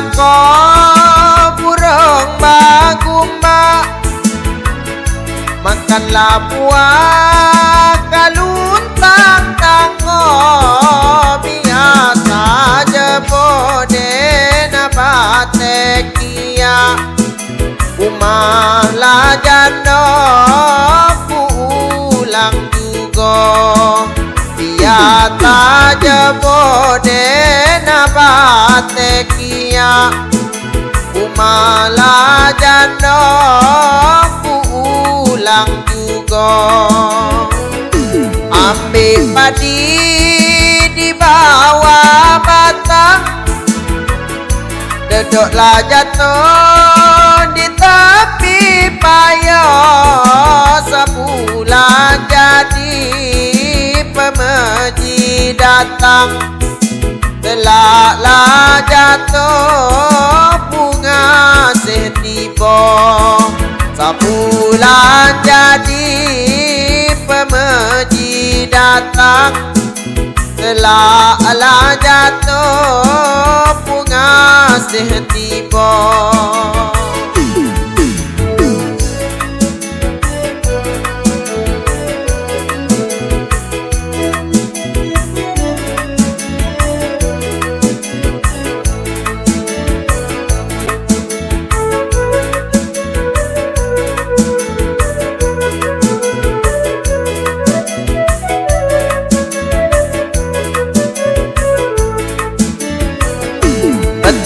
teko burung makumba makan labua kaluntang tango biasa jebo denapatek biasa jebode nabatekia umala jano pulang juga. Ambil padi di bawah batang. Duduklah jatuh di tepi payah Sebulan datang Telaklah jatuh bunga setiba. Sebulan jadi pemeji datang Telaklah jatuh bunga setiba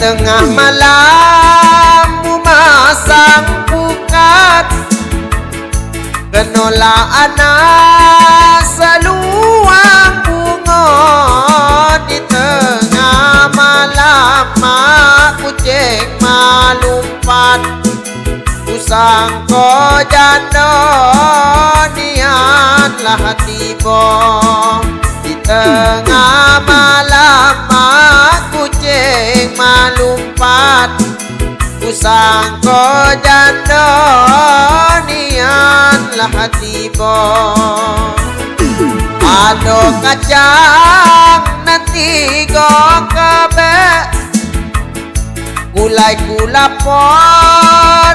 Tengah malam memasang pukat Kenola anak seluang bunga Di tengah malam mak kucing malumpat Usang ko jano niatlah tiba Di tengah malam sangko jandonian lah tiba ado kacang nanti go kabe kulai kula po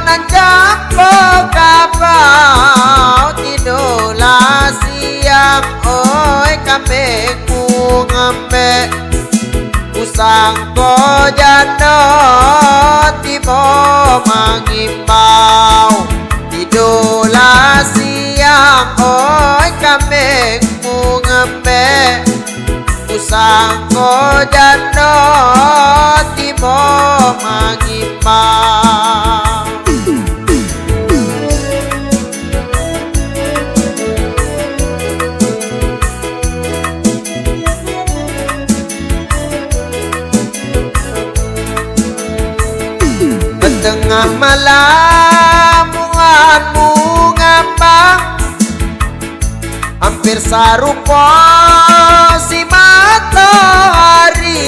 nanjak po kapau tidola siap oi kape ku ngampe usang ko jandonian ko mangimbau Idola siang oi kameng mu ngembe Usang ko jando timo mangimbau Tengah malam bungamu ngambang. Hampir sarupa si matahari.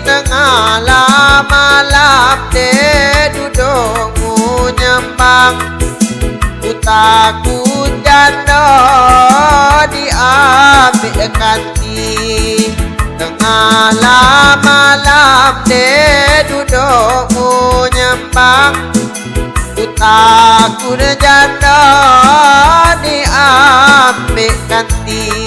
Tengah malam de dudukmu nyembang Ku takut jano diambil kanti Tengah malam de মা Utak ku rejana ni ambil ganti